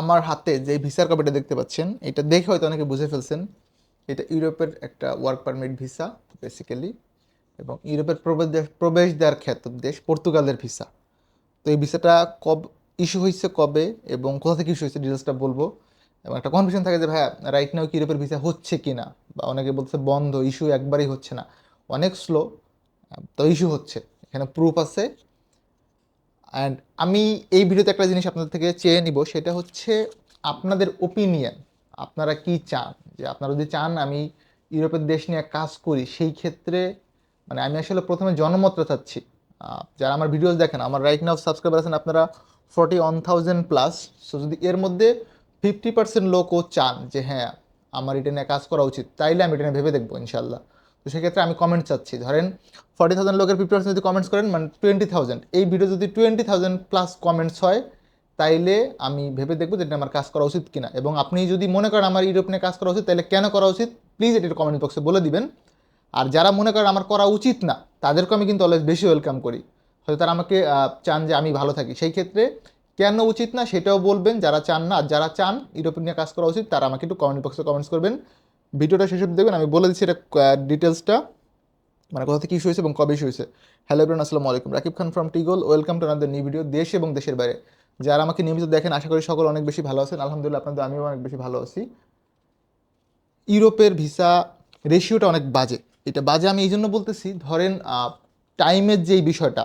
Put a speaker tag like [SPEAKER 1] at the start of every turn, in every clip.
[SPEAKER 1] আমার হাতে যে ভিসার কপিটা দেখতে পাচ্ছেন, এটা দেখে হয়তো অনেকে বুঝে ফেলছেন, এটা ইউরোপের একটা ওয়ার্ক পারমিট ভিসা বেসিক্যালি এবং ইউরোপের প্রবেশ প্রবেশ দেওয়ার খ্যাত দেশ পর্তুগালের ভিসা তো এই ভিসাটা কব ইস্যু হয়েছে কবে এবং কোথা থেকে ইস্যু হয়েছে ডিটেলসটা বলব। এবং একটা কনফিউশন থাকে যে, ভাইয়া রাইট নাও কি ইউরোপের ভিসা হচ্ছে কি না? বা অনেকে বলছে বন্ধ ইস্যু একবারই হচ্ছে না। অনেক স্লো তো ইস্যু হচ্ছে। এখানে প্রুফ আছে। অ্যান্ড আমি এই ভিডিওতে একটা জিনিস আপনাদের থেকে চেয়ে নিব, সেটা হচ্ছে আপনাদের ওপিনিয়ন আপনারা কি চান? যে আপনারা যদি চান আমি ইউরোপের দেশ নিয়ে কাজ করি, সেই ক্ষেত্রে মানে আমি আসলে প্রথমে জনমতটা চাচ্ছি যারা আমার ভিডিওস দেখেন, আমার রাইট নাও সাবস্ক্রাইবার আছেন আপনারা forty one thousand plus so যদি এর মধ্যে ফিফটি পার্সেন্ট লোকও চান যে হ্যাঁ আমার এটা নিয়ে কাজ করা উচিত, তাইলে আমি এটা নিয়ে ভেবে দেখব ইনশাল্লাহ তো সেক্ষেত্রে আমি কমেন্ট চাচ্ছি। ধরেন ফর্টি থাউজেন্ড লোকের ফিফটি যদি কমেন্টস করেন মানে টোয়েন্টি থাউজেন্ড এই ভিডিও যদি টোয়েন্টি থাউজেন্ড প্লাস কমেন্টস হয়, তাইলে আমি ভেবে দেখব যে এটা আমার কাজ করা উচিত কিনা। এবং আপনি যদি মনে করেন আমার ইউরোপ নিয়ে কাজ করা উচিত তাহলে কেন করা উচিত? প্লিজ এটা কমেন্ট বক্সে বলে দিবেন। আর যারা মনে করেন আমার করা উচিত না তাদেরকে আমি কিন্তু অলওয়েজ বেশি ওয়েলকাম করি। হয়তো তারা আমাকে চান যে আমি ভালো থাকি। সেই ক্ষেত্রে কেন উচিত না সেটাও বলবেন, যারা চান না। আর যারা চান ইউরোপ নিয়ে কাজ করা উচিত, তারা আমাকে একটু কমেন্ট বক্সে কমেন্টস করবেন। ভিডিওটা শেষ অব্দি দেখবেন, আমি বলে দিচ্ছি এটা ডিটেলসটা মানে কোথা থেকে ইস্যু হয়েছে এবং কবে ইস্যু হয়েছে। হ্যালো এভরিওয়ান আসসালামু আলাইকুম। Rakib Khan from টিগল welcome to another new video দেশ এবং দেশের বাইরে। যারা আমাকে নিয়মিত দেখেন, আশা করি সকল অনেক বেশি ভালো আছেন। আলহামদুলিল্লাহ, আপনাদের, আমিও অনেক বেশি ভালো আছি। ইউরোপের ভিসা রেশিওটা অনেক বাজে। এটা বাজে আমি এই জন্য বলতেছি, ধরেন টাইমের যেই বিষয়টা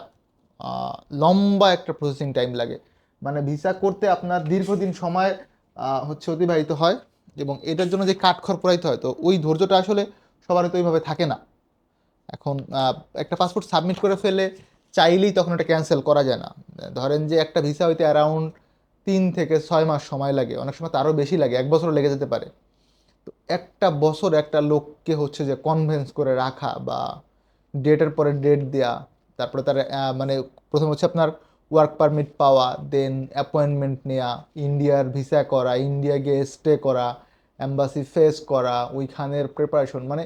[SPEAKER 1] লম্বা একটা প্রসেসিং টাইম লাগে। মানে ভিসা করতে আপনার দীর্ঘদিন সময় হচ্ছে অতিবাহিত হয়। এবং এটার জন্য যে কাঠখড় পোড়াইতে হয়, তো ওই ধৈর্যটা আসলে সবার তো ওইভাবে থাকে না। এখন একটা পাসপোর্ট সাবমিট করে ফেলে, চাইলেই তখন এটা ক্যান্সেল করা যায় না। ধরেন যে একটা ভিসা হইতে অ্যারাউন্ড তিন থেকে ছয় মাস সময় লাগে, অনেক সময় তারও বেশি লাগে, এক বছরও লেগে যেতে পারে। তো একটা বছর একটা লোককে হচ্ছে যে কনভেন্স করে রাখা বা ডেটের পরে ডেট দেওয়া তারপরে তার মানে প্রথম হচ্ছে আপনার ওয়ার্ক পারমিট পাওয়া দেন অ্যাপয়েন্টমেন্ট নেওয়া ইন্ডিয়ার ভিসা করা ইন্ডিয়া গিয়ে স্টে করা অ্যাম্বাসি ফেস করা, ওইখানের প্রিপারেশন মানে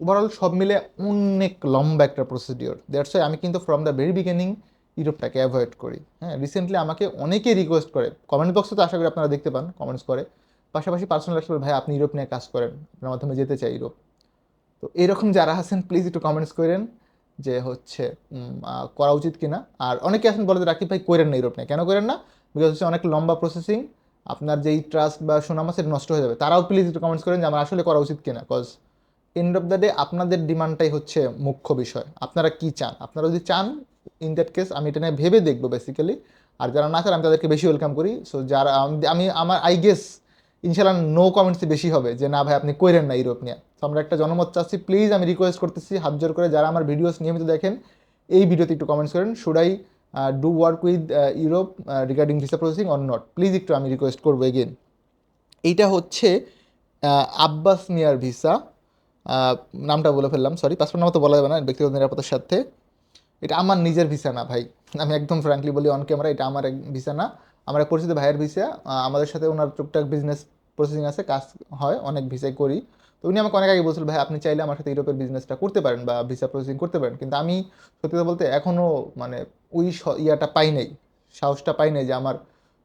[SPEAKER 1] ওভারঅল সব মিলে অনেক লম্বা একটা প্রসিডিওর দ্যাটস আমি কিন্তু ফ্রম দ্য ভেরি বিগিনিং ইউরোপটাকে অ্যাভয়েড করি। হ্যাঁ রিসেন্টলি আমাকে অনেকেই রিকোয়েস্ট করে। কমেন্ট বক্সে তো আশা করি আপনারা দেখতে পান কমেন্টস করে। পাশাপাশি পার্সোনাল আসলে ভাই, আপনি ইউরোপ নিয়ে কাজ করেন আপনার মাধ্যমে যেতে চাই ইউরোপ। তো এরকম যারা আছেন প্লিজ একটু কমেন্টস করেন যে হচ্ছে করা উচিত কিনা। আর অনেকে আছেন বলে রাকিব ভাই, করেন না ইউরোপ নিয়ে। কেন করেন না? বিকজ হচ্ছে অনেক লম্বা প্রসেসিং আপনার যেই ট্রাস্ট বা সুনাম আছে নষ্ট হয়ে যাবে। তারাও প্লিজ একটু কমেন্টস করেন যে আমার আসলে করা উচিত কিনা cause end of the day আপনাদের ডিমান্ডটাই হচ্ছে মুখ্য বিষয়। আপনারা কি চান? আপনারা যদি চান ইন দ্যাট কেস আমি এটা নিয়ে ভেবে দেখব বেসিক্যালি আর যারা না চান, আমি তাদেরকে বেশি ওয়েলকাম করি। সো যারা, আমি আমার আই গেস ইনশাল্লাহ নো কমেন্টসই বেশি হবে যে, না ভাই, আপনি কইরেন না ইউরোপ নিয়ে। তো আমরা একটা জনমত চাচ্ছি। প্লিজ আমি রিকোয়েস্ট করতেছি, হাত জোর করে যারা আমার ভিডিওস নিয়মিত দেখেন, এই ভিডিওতে একটু কমেন্টস করেন। Should I do work with Europe regarding visa processing or not please একটু আমি রিকোয়েস্ট করব এগেন এইটা হচ্ছে আব্বাস মিয়ার ভিসা নামটা বলে ফেললাম সরি পাসপোর্ট নাম তো বলা যাবে না, ব্যক্তিগত নিরাপত্তার সাথে। এটা আমার নিজের ভিসা না ভাই, আমি একদম ফ্র্যাঙ্কলি বলি অন ক্যামেরা এটা আমার এক ভিসা না। আমার এক পরিচিত ভাইয়ের ভিসা আমাদের সাথে ওনার টুকটাক বিজনেস প্রসেসিং আছে, কাজ হয়, অনেক ভিসাই করি। তো উনি আমাকে অনেক আগে বলছিল, ভাই, আপনি চাইলে আমার সাথে ইউরোপের বিজনেসটা করতে পারেন বা ভিসা প্রসেসিং করতে পারেন। কিন্তু আমি সত্যি কথা বলতে এখনও মানে ওই ইয়াটা পাই নাই, সাহসটা পাই নাই যে আমার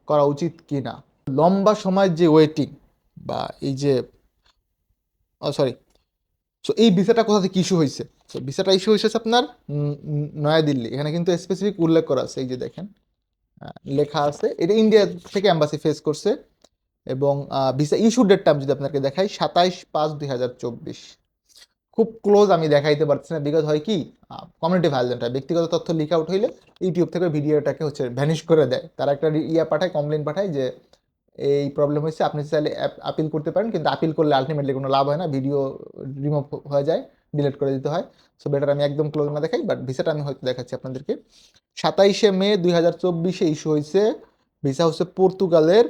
[SPEAKER 1] করা উচিত কি না। লম্বা সময় যে ওয়েটিং বা এই যে সরি সো এই ভিসাটা কোথা থেকে ইস্যু হয়েছে সো ভিসাটা ইস্যু হয়েছে আপনার নয়াদিল্লি। এখানে কিন্তু স্পেসিফিক উল্লেখ করা আছে, এই যে দেখেন লেখা আছে। এটা ইন্ডিয়া থেকে অ্যাম্বাসি ফেস করছে এবং ভিসা ইস্যু ডেটটা আমি যদি আপনাকে দেখাই, সাতাইশ পাঁচ দুই হাজার চব্বিশ। খুব ক্লোজ আমি দেখাইতে পারছি না বিকজ হয় কি কমিউনিটি ভাইলেন্ট ব্যক্তিগত তথ্য লিক আউট হইলে ইউটিউব থেকে ভিডিওটাকে হচ্ছে ভ্যানিশ করে দেয়। তারা একটা ইয়া পাঠায় কমপ্লেন পাঠায় যে এই প্রবলেম হয়েছে আপনি চাইলে আপিল করতে পারেন, কিন্তু আপিল করলে আলটিমেটলি কোনো লাভ হয় না ভিডিও রিমুভ হয়ে যায় ডিলিট করে দিতে হয়। সো বেটার আমি একদম ক্লোজ না দেখাই বাট ভিসাটা আমি হয়তো দেখাচ্ছি আপনাদেরকে। সাতাইশে মে দুই হাজার চব্বিশে ইস্যু হয়েছে ভিসা হচ্ছে পর্তুগালের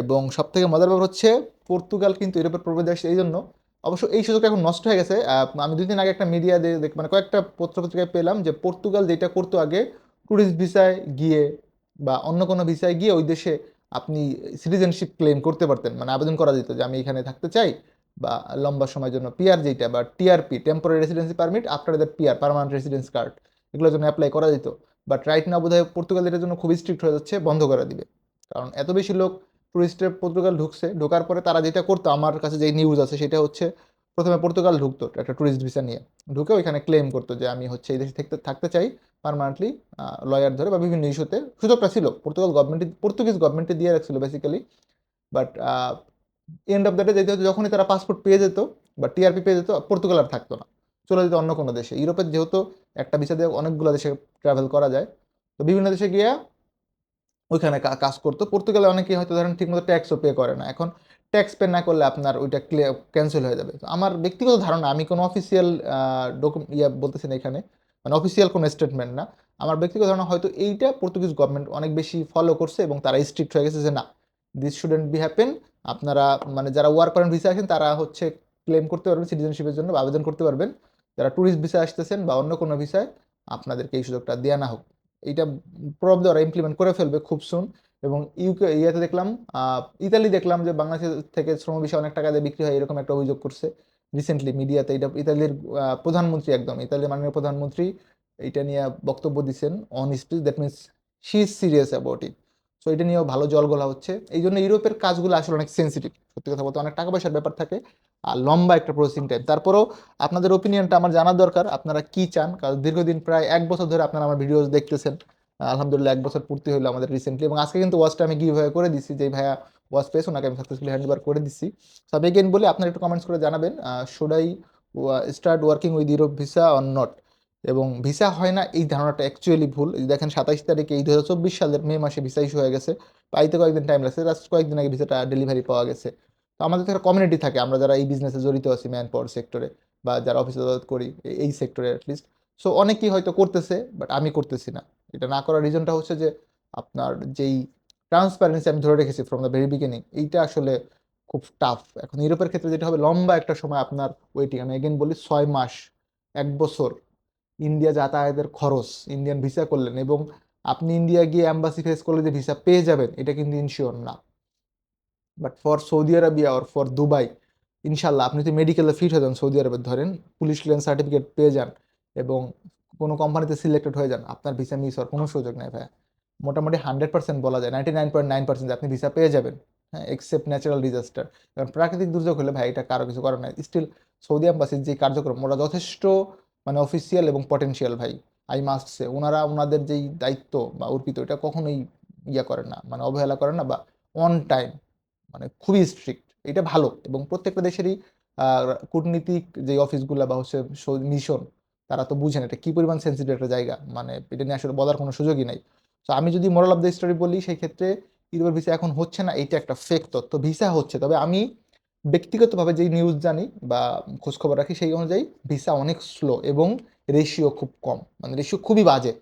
[SPEAKER 1] এবং সব থেকে মজার ব্যাপার হচ্ছে, পর্তুগাল কিন্তু ইউরোপের প্রবেশ দেশ এই জন্য অবশ্য এই সুযোগটা এখন নষ্ট হয়ে গেছে। আমি দুদিন আগে একটা মিডিয়া দিয়ে দেখ মানে কয়েকটা পত্রপত্রিকায় পেলাম যে পর্তুগাল যেটা করতো আগে ট্যুরিস্ট ভিসায় গিয়ে বা অন্য কোনো ভিসায় গিয়ে ওই দেশে আপনি সিটিজেনশিপ ক্লেম করতে পারতেন। মানে আবেদন করা যেত যে আমি এখানে থাকতে চাই বা লম্বা সময়ের জন্য পিআর যেটা বা TRP temporary residency permit after that PR permanent residence card এগুলোর জন্য অ্যাপ্লাই করা যেত। বাট রাইট না বোধহয় পর্তুগাল এটার জন্য খুবই স্ট্রিক্ট হয়ে যাচ্ছে, বন্ধ করে দিবে। কারণ এত বেশি লোক টুরিস্টের পর্তুগাল ঢুকছে, ঢোকার পরে তারা যেটা করতো, আমার কাছে যে নিউজ আছে সেটা হচ্ছে প্রথমে পর্তুগাল ঢুকতো একটা টুরিস্ট ভিসা নিয়ে। ঢুকে ওইখানে ক্লেম করতো যে আমি হচ্ছে এই দেশে থাকতে থাকতে চাই পারমানেন্টলি লয়ার ধরে বা বিভিন্ন ইস্যুতে সুযোগটা ছিল পর্তুগাল গভর্নমেন্ট পর্তুগিজ গভর্নমেন্টে দিয়ে রাখছিল basically but end of the day যেতে যখনই তারা পাসপোর্ট পেয়ে যেত বা টিআরপি পেয়ে যেত পর্তুগাল আর থাকতো না। চলে যেত অন্য কোনো দেশে। ইউরোপের যেহেতু একটা ভিসা দিয়ে অনেকগুলো দেশে ট্রাভেল করা যায়। তো বিভিন্ন দেশে গিয়ে ওইখানে কাজ করতো। পর্তুগালে অনেকেই হয়তো ধরেন ঠিকমতো ট্যাক্সও পে করে না। এখন ট্যাক্স পে না করলে আপনার ওইটা ক্যান্সেল হয়ে যাবে। আমার ব্যক্তিগত ধারণা, আমি কোনো অফিসিয়াল ডকুমেন্ট ইয়ে বলতেছি না এখানে মানে অফিসিয়াল কোনো স্টেটমেন্ট না। আমার ব্যক্তিগত ধারণা হয়তো এইটা পর্তুগিজ গভর্নমেন্ট অনেক বেশি ফলো করছে এবং তারা স্ট্রিক্ট হয়ে গেছে যে না দিস স্টুডেন্ট বি হ্যাপেন আপনারা মানে যারা ওয়ার্ক করেন ভিসা আছেন তারা হচ্ছে ক্লেম করতে পারবেন সিটিজেনশিপের জন্য আবেদন করতে পারবেন। যারা ট্যুরিস্ট ভিসা আসতেছেন বা অন্য কোনো ভিসায় আপনাদেরকে এই সুযোগটা দেওয়া না হোক। এইটা প্রবদ ওরা ইমপ্লিমেন্ট করে ফেলবে খুব সুন এবং ইউকে ইয়েতে দেখলাম ইতালি দেখলাম যে বাংলাদেশ থেকে শ্রম বিষয়ে অনেক টাকা দিয়ে বিক্রি হয়, এরকম একটা অভিযোগ করছে রিসেন্টলি মিডিয়াতে এটা ইতালির প্রধানমন্ত্রী একদম, ইতালির মাননীয় প্রধানমন্ত্রী এটা নিয়ে বক্তব্য দিচ্ছেন on speech that means she is serious about it so এটা নিয়েও ভালো জল গলা হচ্ছে। এই জন্য ইউরোপের কাজগুলো আসলে অনেক সেন্সিটিভ সত্যি কথা বলতে অনেক টাকা পয়সার ব্যাপার থাকে। লম্বা একটা প্রসেসিং টাইম তারপরেও আপনাদের ওপিনিয়নটা আমার জানা দরকার, আপনারা কি চান? কারণ দীর্ঘদিন প্রায় এক বছর ধরে আপনারা আমার ভিডিওস দেখতেছেন। আলহামদুলিল্লাহ, এক বছর পূর্তি হলো আমাদের রিসেন্টলি এবং আজকে কিন্তু ওয়াচটা আমি গিভ করে দিচ্ছি যে, ভাইয়া ওয়াচ পেয়েছে? ওনাকে আমি সাকসেসফুলি হ্যান্ড ওভার করে দিচ্ছি সো আমি এগেন বলি, আপনারা একটু কমেন্টস করে জানাবেন should start working with Europe visa or not এবং ভিসা হয় না, এই ধারণাটা অ্যাকচুয়ালি ভুল। দেখেন, সাতাইশ তারিখে এই দু হাজার চব্বিশ সালের মে মাসে ভিসা ইস্যু হয়ে গেছে। পাইতে কয়েকদিন টাইম লাগছে জাস্ট কয়েকদিন আগে ভিসাটা ডেলিভারি পাওয়া গেছে। তো আমাদের একটা কমিউনিটি থাকে। আমরা যারা এই বিজনেসে জড়িত আছি ম্যান পাওয়ার সেক্টরে বা যারা অফিসে আদালত করি এই সেক্টরে অ্যাটলিস্ট সো অনেকেই হয়তো করতেছে বাট আমি করতেছি না। এটা না করার রিজনটা হচ্ছে যে, আপনার যেই ট্রান্সপারেন্সি আমি ধরে রেখেছি ফ্রম দ্য ভেরি বিগিনিং এইটা আসলে খুব টাফ এখন ইউরোপের ক্ষেত্রে যেটা হবে, লম্বা একটা সময় আপনার ওয়েটিং আমি এগেন বলি, ছয় মাস, এক বছর। ইন্ডিয়া যাতায়াতের খরচ ইন্ডিয়ান ভিসা করলেন এবং আপনি ইন্ডিয়া গিয়ে অ্যাম্বাসি ফেস করলে যে ভিসা পেয়ে যাবেন, এটা কিন্তু ইনশিওর না। But for Saudi Arabia or for Dubai ইনশাল্লাহ আপনি যদি মেডিকেলে ফিট হয়ে যান সৌদি আরবের ধরেন পুলিশ ক্লিয়ারেন্স সার্টিফিকেট পেয়ে যান এবং কোনো কোম্পানিতে সিলেক্টেড হয়ে যান, আপনার ভিসা মিস হওয়ার কোনো সুযোগ নেই ভাই মোটামুটি হান্ড্রেড পার্সেন্ট বলা যায় ninety nine point nine percent আপনি ভিসা পেয়ে যাবেন হ্যাঁ এক্সেপ্ট ন্যাচারাল ডিজাস্টার কারণ প্রাকৃতিক দুর্যোগ হলে ভাই এটা কারও কিছু করার নাই। স্টিল সৌদি আম্বাসির যে কার্যক্রম, ওরা যথেষ্ট মানে অফিসিয়াল এবং পটেনশিয়াল ভাই আই মাস্ট সে ওনারা ওনাদের যেই দায়িত্ব বা অর্পিত, এটা কখনোই ইয়া করেন না মানে অবহেলা করেন না বা অন টাইম মানে খুবই স্ট্রিক্ট এটা ভালো। এবং প্রত্যেকটা দেশেরই কূটনীতিক যে অফিসগুলো বা হচ্ছে মিশন তারা তো বুঝেন এটা কী পরিমাণ সেন্সিটিভ একটা জায়গা। মানে এটা নিয়ে আসলে বলার কোনো সুযোগই নাই। তো আমি যদি মোরাল অফ দ্য স্টোরি বলি, সেই ক্ষেত্রে ইউরোপের ভিসা এখন হচ্ছে না, এইটা একটা ফেক তথ্য ভিসা হচ্ছে। তবে আমি ব্যক্তিগতভাবে যেই নিউজ জানি বা খোঁজখবর রাখি, সেই অনুযায়ী ভিসা অনেক স্লো এবং রেশিও খুব কম। মানে রেশিও খুবই বাজে।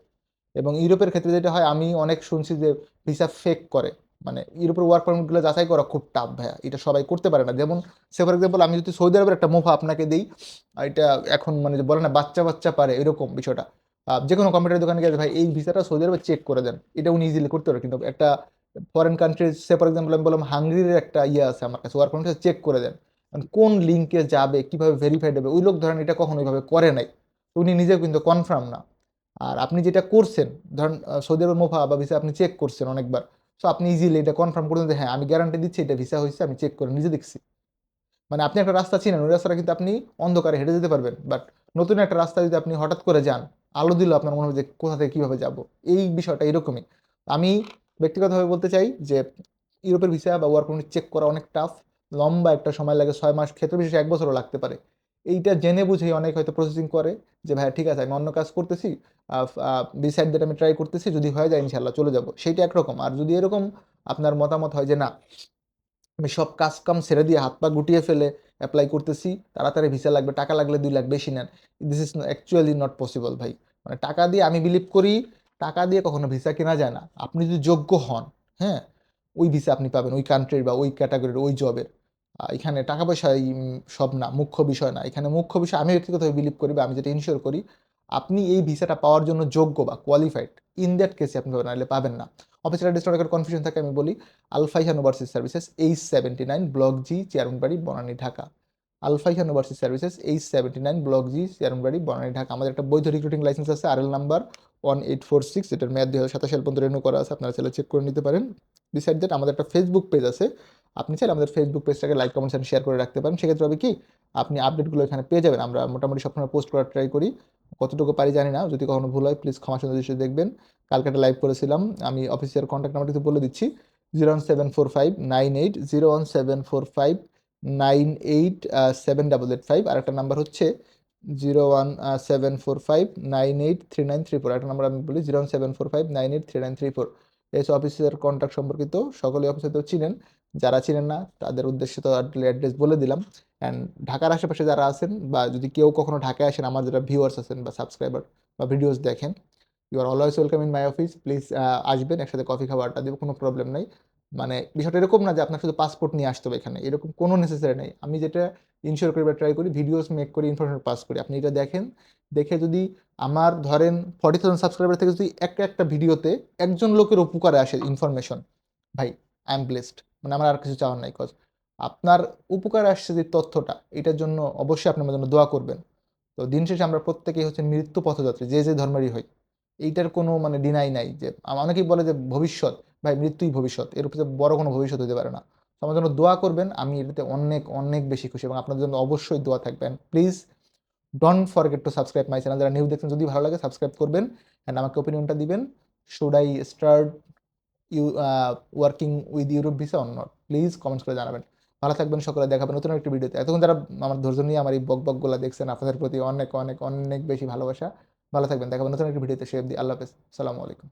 [SPEAKER 1] এবং ইউরোপের ক্ষেত্রে যেটা হয়, আমি অনেক শুনছি যে ভিসা ফেক করে। মানে ইউরোপের ওয়ার্ক পারমিটগুলো যাচাই করা খুব টাফ ভাইয়া। এটা সবাই করতে পারে না। যেমন সে ফর এক্সাম্পল আমি যদি সৌদি আরবের একটা মোফা আপনাকে দিই এটা এখন মানে যে বলে না, বাচ্চা বাচ্চা পারে, এরকম বিষয়টা। যে কোনো কম্পিউটার দোকানে গেলে ভাই, এই ভিসাটা সৌদি আরবে চেক করে দেন। এটা উনি ইজিলি করতে পারে। কিন্তু একটা foreign country say for example আমি বললাম হাঙ্গরির একটা ইয়ে আছে আমার কাছে ওয়ার্ক পারমিট চেক করে দেন। কোন লিঙ্কে যাবে, কীভাবে ভেরিফাইড হবে ওই লোক ধরেন এটা কখনো ওইভাবে করে নাই। উনি নিজেও কিন্তু কনফার্ম না। আর আপনি যেটা করছেন, ধরেন সৌদি আরবের মোফা বা ভিসা আপনি চেক করছেন অনেকবার সো আপনি ইজিলি এটা কনফার্ম করুন যে হ্যাঁ আমি গ্যারান্টি দিচ্ছি, এটা ভিসা হয়েছে, আমি চেক করে নিজে দেখছি। মানে আপনি একটা রাস্তা চিনেন, ওই রাস্তাটা কিন্তু আপনি অন্ধকারে হেঁটে যেতে পারবেন। বাট নতুন একটা রাস্তা যদি আপনি হঠাৎ করে যান, আলো দিল আপনার মনে হবে যে, কোথা থেকে কীভাবে যাব? এই বিষয়টা এরকমই। আমি ব্যক্তিগতভাবে বলতে চাই যে, ইউরোপের ভিসা বা ওয়ার্ক পারমিট চেক করা অনেক টাফ লম্বা একটা সময় লাগে, ছয় মাস ক্ষেত্রে বিশেষ এক বছরও লাগতে পারে। এইটা জেনে বুঝেই অনেক হয়তো প্রসেসিং করে যে ভাই ঠিক আছে, আমি অন্য কাজ করতেছি বিসাইড দ্যাট আমি ট্রাই করতেছি, যদি হয়ে যায় ইনশাল্লাহ চলে যাব। সেইটা একরকম। আর যদি এরকম আপনার মতামত হয় যে, না, আমি সব কাজ কাম ছেড়ে দিয়ে হাত পা গুটিয়ে ফেলে অ্যাপ্লাই করতেছি, তাড়াতাড়ি ভিসা লাগবে, টাকা লাগলে দুই লাখ বেশি নেন this is actually not possible ভাই। মানে টাকা দিয়ে আমি বিলিভ করি, টাকা দিয়ে কখনো ভিসা কেনা যায় না। আপনি যদি যোগ্য হন হ্যাঁ ওই ভিসা আপনি পাবেন, ওই কান্ট্রির বা ওই ক্যাটাগরির ওই জবের এখানে টাকা পয়সা সব না, মুখ্য বিষয় না। এখানে মুখ্য বিষয়, আমি ব্যক্তিগতভাবে বিলিভ করি বা আমি যেটা ইনশিওর করি, আপনি এই ভিসাটা পাওয়ার জন্য যোগ্য বা কোয়ালিফাইড ইন দ্যাট কেসে আপনি পাবেন, নাহলে পাবেন না। অ্যাড্রেসটা অনেকের কনফিউশন থাকে, আমি বলি Alfaihan overseas services H seventy nine block জি চেয়ারম্যানবাড়ি Banani Dhaka আলফাইহান overseas services H seventy nine block জি চেয়ারম্যানবাড়ি বনানী ঢাকা আমাদের একটা বৈধ রিক্রুটিং লাইসেন্স আছে R L number one eight four six এটার মেয়াদ দুই হাজার সাতাশ সাল পর্যন্ত রেনু করা আছে, আপনারা চাইলে চেক করে নিতে পারেন। বিসাইড দ্যাট আমাদের একটা ফেসবুক পেজ আছে আপনি চাইলে আমাদের ফেসবুক পেজটাকে লাইক কমেন্টস অ্যান্ড শেয়ার করে রাখতে পারেন। সেক্ষেত্রে হবে কি, আপনি আপডেটগুলো এখানে পেয়ে যাবেন। আমরা মোটামুটি সবসময় পোস্ট করার ট্রাই করি। কতটুকু পারি জানি না। যদি কখনো ভুল হয় প্লিজ ক্ষমা সুন্দর দৃশ্যে দেখবেন। কালকে একটা লাইভ করেছিলাম। আমি অফিসিয়াল কন্ট্যাক্ট নাম্বারটি তো বলে দিচ্ছি। Zero one seven four five nine eight zero one seven four five nine eight seven double eight five আর একটা নাম্বার হচ্ছে zero one seven four five nine eight three nine three four একটা number আমি বলি zero one seven four five nine eight three nine three four এই অফিসের contact সম্পর্কিত সকলে অফিসে তো চিনেন। যারা ছিলেন না, তাদের উদ্দেশ্যে তো অ্যাড্রেস বলে দিলাম। অ্যান্ড ঢাকার আশেপাশে যারা আছেন বা যদি কেউ কখনো ঢাকায় আসেন, আমার যারা ভিউয়ার্স আছেন বা সাবস্ক্রাইবার বা ভিডিওস দেখেন you are always welcome in my office please আসবেন, একসাথে কফি খাবারটা দেবো কোনো প্রবলেম নেই। মানে বিষয়টা এরকম না যে আপনার শুধু পাসপোর্ট নিয়ে আসতে হবে এখানে, এরকম কোনো নেসেসারি নেই। আমি যেটা ইনশিওর করি বা ট্রাই করি ভিডিওস মেক করি ইনফরমেশন পাস করি। আপনি এটা দেখেন, দেখে যদি আমার ধরেন ফর্টি থাউজেন্ড সাবস্ক্রাইবার থেকে যদি একটা একটা ভিডিওতে একজন লোকের উপকারে আসে ইনফরমেশন ভাই আই এম ব্লেসড মানে আমার আর কিছু চাওয়ার নাই কজ আপনার উপকার আসছে যে তথ্যটা, এটার জন্য অবশ্যই আপনি আমার জন্য দোয়া করবেন। তো দিন শেষে আমরা প্রত্যেকেই হচ্ছে মৃত্যু পথযাত্রী, যে যে ধর্মেরই হই, এইটার কোনো মানে ডিনাই নাই যে অনেকেই বলে যে ভবিষ্যৎ, ভাই মৃত্যুই ভবিষ্যৎ, এর উপরে বড় কোনো ভবিষ্যৎ হতে পারে না। তো আমার জন্য দোয়া করবেন, আমি এটাতে অনেক অনেক বেশি খুশি এবং আপনাদের জন্য অবশ্যই দোয়া থাকবেন। Please don't forget to subscribe my channel যারা নিউ দেখছেন, যদি ভালো লাগে সাবস্ক্রাইব করবেন অ্যান্ড আমাকে ওপিনিয়নটা দিবেন should I start you working with Europe visa on not please comments করে জানাবেন। ভালো থাকবেন, সকলে দেখাবেন নতুন একটি ভিডিওতে। এতক্ষণ যারা আমার ধৈর্য নিয়ে আমার এই বক বকগুলো দেখছেন, আপনাদের প্রতি অনেক অনেক অনেক বেশি ভালোবাসা। ভালো থাকবেন দেখাবেন নতুন একটি ভিডিওতে। সে আল্লাহ হাফেজ। সালামু আলাইকুম।